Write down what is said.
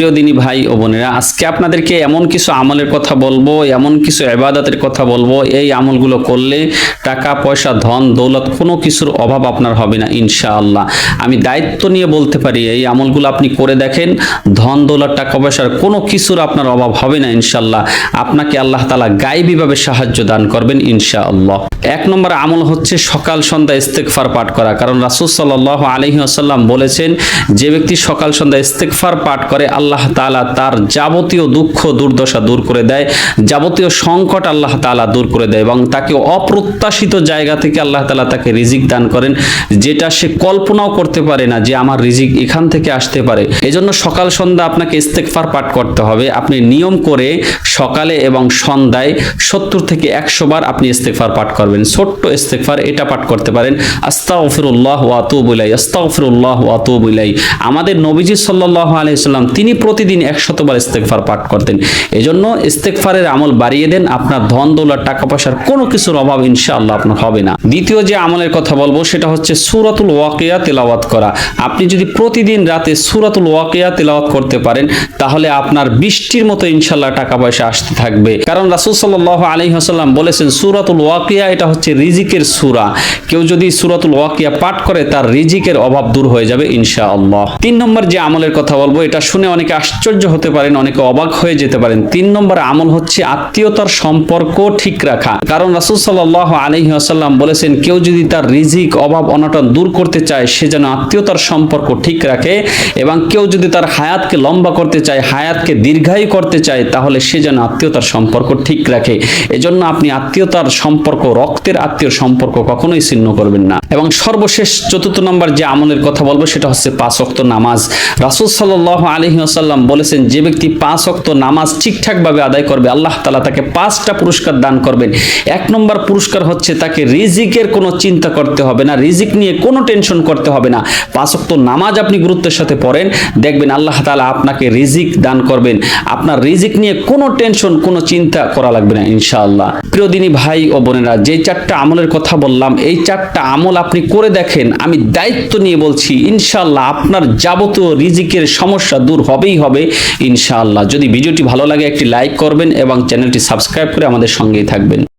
প্রিয় দিনী ভাই ও বোনেরা, আজকে আপনাদেরকে এমন কিছু আমলের কথা বলব, এমন কিছু এবাদতের কথা বলব। এই আমলগুলো করলে টাকা, পয়সা, ধন, দৌলত কোনো কিছুর অভাব আপনার হবে না, ইনশাআল্লাহ। আমি দায়িত্ব নিয়ে বলতে পারি, এই আমলগুলো আপনি করে দেখেন, ধন, দৌলত, টাকা, পয়সার কোনো কিছুর আপনার অভাব হবে না, ইনশাআল্লাহ। আপনাকে আল্লাহ তালা গাইবীভাবে সাহায্য দান করবেন, ইনশাআল্লাহ। এক নম্বর আমল হচ্ছে সকাল, সন্ধ্যা ইস্তেকফার পাঠ করা। কারণ রাসূল সাল্লাল্লাহু আলাইহি আসাল্লাম বলেছেন, যে ব্যক্তি সকাল, সন্ধ্যা ইস্তেকফার পাঠ করে, আল্লাহ তাআলা তার যাবতীয় দুঃখ, দুর্দশা দূর করে দেয়, যাবতীয় সংকট আল্লাহ তাআলা দূর করে দেয় এবং তাকে অপ্রত্যাশিত জায়গা থেকে আল্লাহ তালা তাকে রিজিক দান করেন, যেটা সে কল্পনাও করতে পারে না যে আমার রিজিক এখান থেকে আসতে পারে। এজন্য সকাল সন্ধ্যা আপনাকে ইস্তেকফার পাঠ করতে হবে। আপনি নিয়ম করে সকালে এবং সন্ধ্যায় সত্তর থেকে একশো বার আপনি ইস্তেকফার পাঠ করবেন। ছোট্ট ইস্তেকফার এটা পাঠ করতে পারেন। আস্তাগফিরুল্লাহ ওয়া আতুবু ইলাই আস্তাগফিরুল্লাহ ওয়া আতুবু ইলাই আমাদের নবীজি সাল্লাল্লাহু আলাইহি সাল্লাম তিনি প্রতিদিন 100 বার ইস্তেগফার পাঠ করতেন। এজন্য ইস্তেগফারের আমল বাড়িয়ে দেন। আপনার ধন, দৌলত, টাকা পয়সার কোনো কিছুর অভাব ইনশাআল্লাহ আপনার হবে না। দ্বিতীয় যে আমলের কথা বলব, সেটা হচ্ছে সূরাতুল ওয়াকিয়া তেলাওয়াত করা। আপনি যদি প্রতিদিন রাতে সূরাতুল ওয়াকিয়া তেলাওয়াত করতে পারেন, তাহলে আপনার বৃষ্টির মতো ইনশাল্লাহ টাকা পয়সা আসতে থাকবে। কারণ রাসূল সাল্লাল্লাহু আলাইহি ওয়াসাল্লাম বলেছেন, সূরাতুল ওয়াকিয়া এটা হচ্ছে রিজিকের সুরা। কেউ যদি সূরাতুল ওয়াকিয়া পাঠ করে, তার রিজিকের অভাব দূর হয়ে যাবে ইনশাআল্লাহ। তিন নম্বর যে আমলের কথা বলব, এটা শুনে অনেকে আশ্চর্য হতে পারেন, অনেকে অবাক হয়ে যেতে পারেন। তিন নম্বর আমল হচ্ছে আত্মীয়তার সম্পর্ক ঠিক রাখা। কারণ রাসূল সাল্লাল্লাহু আলাইহি ওয়াসাল্লাম বলেছেন, কেউ যদি তার রিজিক, অভাব, অনটন দূর করতে চায়, সে যেন আত্মীয়তার সম্পর্ক ঠিক রাখে এবং কেউ যদি তার হায়াতকে লম্বা করতে চায়, হায়াতকে দীর্ঘায়ু করতে চায়, তাহলে সে যেন আত্মীয়তার সম্পর্ক ঠিক রাখে। এজন্য আপনি আত্মীয়তার সম্পর্ক, রক্তের আত্মীয় সম্পর্ক কখনোই ছিন্ন করবেন না। এবং সর্বশেষ চতুর্থ নম্বর যে আমলের কথা বলব, সেটা হচ্ছে পাঁচ অক্ত নামাজ। রাসূল সাল্লাল্লাহু আলাইহি ওয়াসাল্লাম বলেছেন, যে ব্যক্তি পাঁচ অক্ত নামাজ ঠিকঠাকভাবে আদায় করবে, আল্লাহ তাআলা তাকে পাঁচটা পুরস্কার দান করবেন। এক নম্বর পুরস্কার হচ্ছে তাকে রিজিকের কোনো চিন্তা করতে হবে না, রিজিক নিয়ে কোনো টেনশন করতে হবে না। পাঁচ অক্ত নামাজ আপনি গুরুত্বের সাথে পড়েন, দেখবেন আল্লাহ তাআলা আপনাকে রিজিক দান করবেন। আপনার রিজিক নিয়ে কোনো টেনশন, কোনো চিন্তা করা লাগবে না, ইনশাআল্লাহ। প্রিয় দিনী ভাই ও বোনেরা, যে চারটা আমলের কথা বললাম, এই চারটা আমল আপনি করে দেখেন, আমি দায়িত্ব নিয়ে বলছি, ইনশাআল্লাহ আপনার যাবতীয় রিজিকের সমস্যা দূর হবেই হবে, ইনশাআল্লাহ। যদি ভিডিওটি ভালো লাগে, একটি লাইক করবেন এবং চ্যানেলটি সাবস্ক্রাইব করে আমাদের সঙ্গেই থাকবেন।